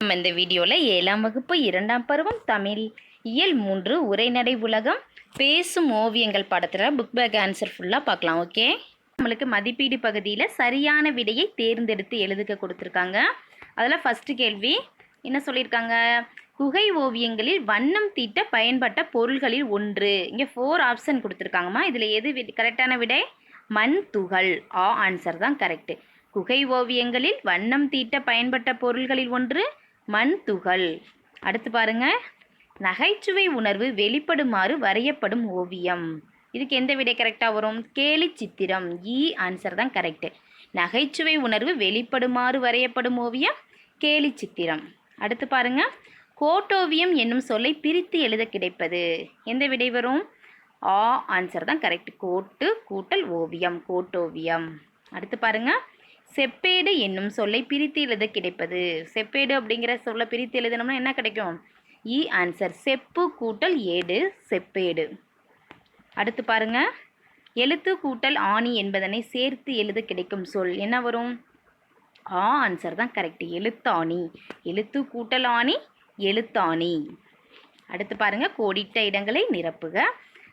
நம்ம இந்த வீடியோவில் ஏழாம் வகுப்பு இரண்டாம் பருவம் தமிழ் இயல் மூன்று உரைநடை உலகம். பேசும் ஓவியங்கள் படத்தில் புக் பேக் ஆன்சர் ஃபுல்லாக பார்க்கலாம் ஓகே நம்மளுக்கு மதிப்பீடு பகுதியில் சரியான விடையை தேர்ந்தெடுத்து எழுதுக்க கொடுத்துருக்காங்க. அதில் ஃபஸ்ட்டு கேள்வி என்ன சொல்லியிருக்காங்க? குகை ஓவியங்களில் வண்ணம் தீட்ட பயன்பட்ட பொருள்களில் ஒன்று. இங்கே ஃபோர் ஆப்ஷன் கொடுத்துருக்காங்கம்மா. இதில் எது கரெக்டான விடை? மண் துகள். ஆ ஆன்சர் தான் கரெக்டு குகை ஓவியங்களில் வண்ணம் தீட்ட பயன்பட்ட பொருள்களில் ஒன்று மண் துகள் அடுத்து பாருங்க. நகைச்சுவை உணர்வு வெளிப்படுமாறு வரையப்படும் ஓவியம். இதுக்கு எந்த விடை கரெக்டாக வரும்? கேலி சித்திரம். E இ ஆன்சர் தான் கரெக்டு நகைச்சுவை உணர்வு வெளிப்படுமாறு வரையப்படும் ஓவியம்? கேலி சித்திரம். அடுத்து பாருங்க. கோட்டோவியம் என்னும் சொல்லை பிரித்து எழுத கிடைப்பது. எந்த விடை வரும்? ஆ ஆன்சர் தான் கரெக்ட் கோட்டு கூட்டல் ஓவியம். கோட்டோவியம். அடுத்து பாருங்கள் செப்பேடு என்னும் சொல்லை பிரித்து எழுத கிடைப்பது. செப்பேடு அப்படிங்கிற சொல்லை பிரித்து எழுதணும்னா என்ன கிடைக்கும்? E இ ஆன்சர் செப்பு கூட்டல் ஏடு செப்பேடு. அடுத்து பாருங்க. எழுத்து கூட்டல் ஆணி என்பதனை சேர்த்து எழுத கிடைக்கும் சொல் என்ன வரும்? ஆ ஆன்சர் தான் கரெக்ட் எழுத்தாணி. எழுத்து கூட்டல் ஆணி எழுத்தாணி. அடுத்து பாருங்க. கோடிட்ட இடங்களை நிரப்புக.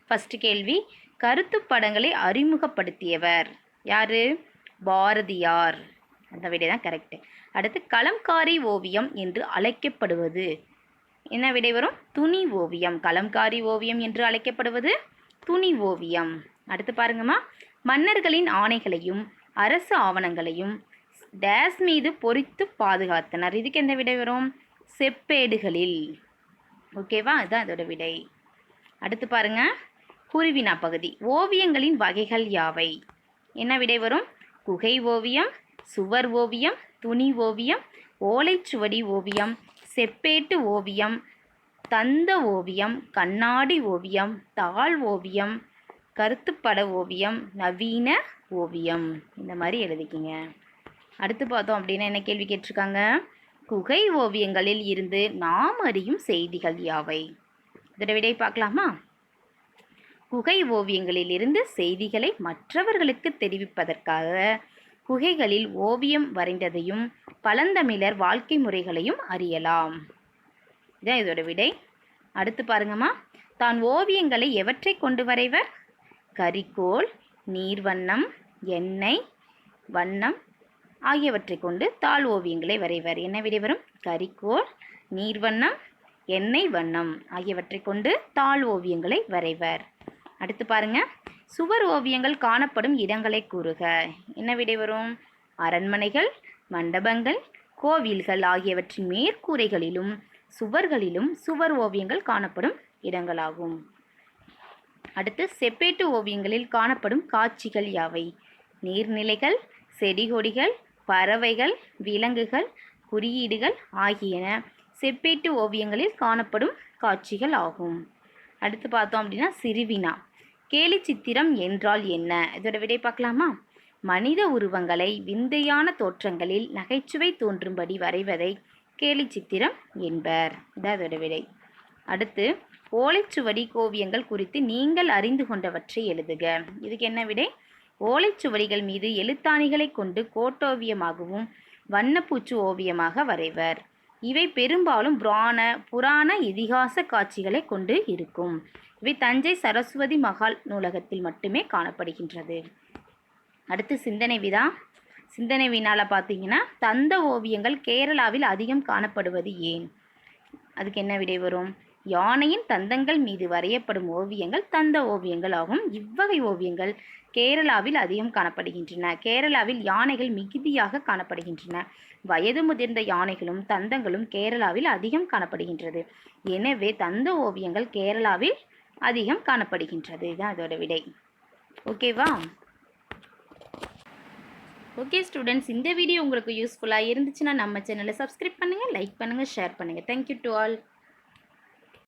ஃபஸ்ட்டு கேள்வி. கருத்து படங்களை அறிமுகப்படுத்தியவர் யாரு? பாரதியார். அந்த விடை தான் கரெக்டு அடுத்து கலம்காரி ஓவியம் என்று அழைக்கப்படுவது. என்ன விடை வரும்? துணி ஓவியம். கலம்காரி ஓவியம் என்று அழைக்கப்படுவது துணி ஓவியம். அடுத்து பாருங்கம்மா. மன்னர்களின் ஆணைகளையும் அரசு ஆவணங்களையும் டேஸ் மீது பொறித்து பாதுகாத்தனர். இதுக்கு எந்த விடை வரும்? செப்பேடுகளில். ஓகேவா அதுதான் அதோட விடை. அடுத்து பாருங்க. குருவினா பகுதி. ஓவியங்களின் வகைகள் யாவை? என்ன விடை வரும்? குகை ஓவியம் சுவர் ஓவியம் துணி ஓவியம் ஓலைச்சுவடி ஓவியம் செப்பேட்டு ஓவியம் தந்த ஓவியம் கண்ணாடி ஓவியம் தாள் ஓவியம் கருத்துப்பட ஓவியம் நவீன ஓவியம். இந்த மாதிரி எழுதிக்கிங்க. அடுத்து பார்த்தோம் அப்படின்னா என்ன கேள்வி கேட்டிருக்காங்க? குகை ஓவியங்களில் இருந்து நாம் அறியும் செய்திகள் யாவை? இதோட விடை பார்க்கலாமா? குகை ஓவியங்களிலிருந்து செய்திகளை மற்றவர்களுக்கு தெரிவிப்பதற்காக குகைகளில் ஓவியம் வரைந்ததையும் பழந்தமிழர் வாழ்க்கை முறைகளையும் அறியலாம். இதான் இதோட விடை. அடுத்து பாருங்கம்மா. தான் ஓவியங்களை எவற்றை கொண்டு வரைவர்? கரிக்கோல் நீர்வண்ணம் எண்ணெய் வண்ணம் ஆகியவற்றை கொண்டு தாள் ஓவியங்களை வரைவர். என்ன விடை வரும்? கரிக்கோல் நீர்வண்ணம் எண்ணெய் வண்ணம் ஆகியவற்றை கொண்டு தாள் ஓவியங்களை வரைவர். அடுத்து பாருங்க. சுவர் ஓவியங்கள் காணப்படும் இடங்களை கூறுக. என்ன விடை வரும்? அரண்மனைகள் மண்டபங்கள் கோவில்கள் ஆகியவற்றின் மேற்கூரைகளிலும் சுவர்களிலும் சுவர் ஓவியங்கள் காணப்படும் இடங்களாகும். அடுத்து செப்பேட்டு ஓவியங்களில் காணப்படும் காட்சிகள் யாவை? நீர்நிலைகள் செடிகொடிகள் பறவைகள் விலங்குகள் குறியீடுகள் ஆகியன செப்பேட்டு ஓவியங்களில் காணப்படும் காட்சிகள் ஆகும். அடுத்து பார்த்தோம் அப்படின்னா சிறுவினா. கேலி சித்திரம் என்றால் என்ன? இதோட விடை பார்க்கலாமா? மனித உருவங்களை விந்தையான தோற்றங்களில் நகைச்சுவை தோன்றும்படி வரைவதை கேலி சித்திரம் என்பர். இதான் அதோட விடை. அடுத்து ஓலைச்சுவடி ஓவியங்கள் குறித்து நீங்கள் அறிந்து கொண்டவற்றை எழுதுக. இதுக்கு என்ன விடை? ஓலைச்சுவடிகள் மீது எழுத்தாணிகளை கொண்டு கோட்டோவியமாகவும் வண்ணப்பூச்சு ஓவியமாக வரைவர். இவை பெரும்பாலும் புராண புராண இதிகாச காட்சிகளை கொண்டு இருக்கும். இவை தஞ்சை சரஸ்வதி மகால் நூலகத்தில் மட்டுமே காணப்படுகின்றது. அடுத்து சிந்தனை விதா. சிந்தனை வினால பார்த்தீங்கன்னா தந்த ஓவியங்கள் கேரளாவில் அதிகம் காணப்படுவது ஏன்? அதுக்கு என்ன விடை வரும்? யானையின் தந்தங்கள் மீது வரையப்படும் ஓவியங்கள் தந்த ஓவியங்கள் ஆகும். இவ்வகை ஓவியங்கள் கேரளாவில் அதிகம் காணப்படுகின்றன. கேரளாவில் யானைகள் மிகுதியாக காணப்படுகின்றன. வயது முதிர்ந்த யானைகளும் தந்தங்களும் கேரளாவில் அதிகம் காணப்படுகின்றது. எனவே தந்த ஓவியங்கள் கேரளாவில் அதிகம் காணப்படுகின்றது. இதுதான் அதோட விடை. ஓகேவா ஓகே ஸ்டூடெண்ட்ஸ் இந்த வீடியோ உங்களுக்கு யூஸ்ஃபுல்லாக இருந்துச்சுன்னா நம்ம சேனலை சப்ஸ்கிரைப் பண்ணுங்கள் லைக் பண்ணுங்கள் ஷேர் பண்ணுங்கள் தேங்க்யூ டு ஆல்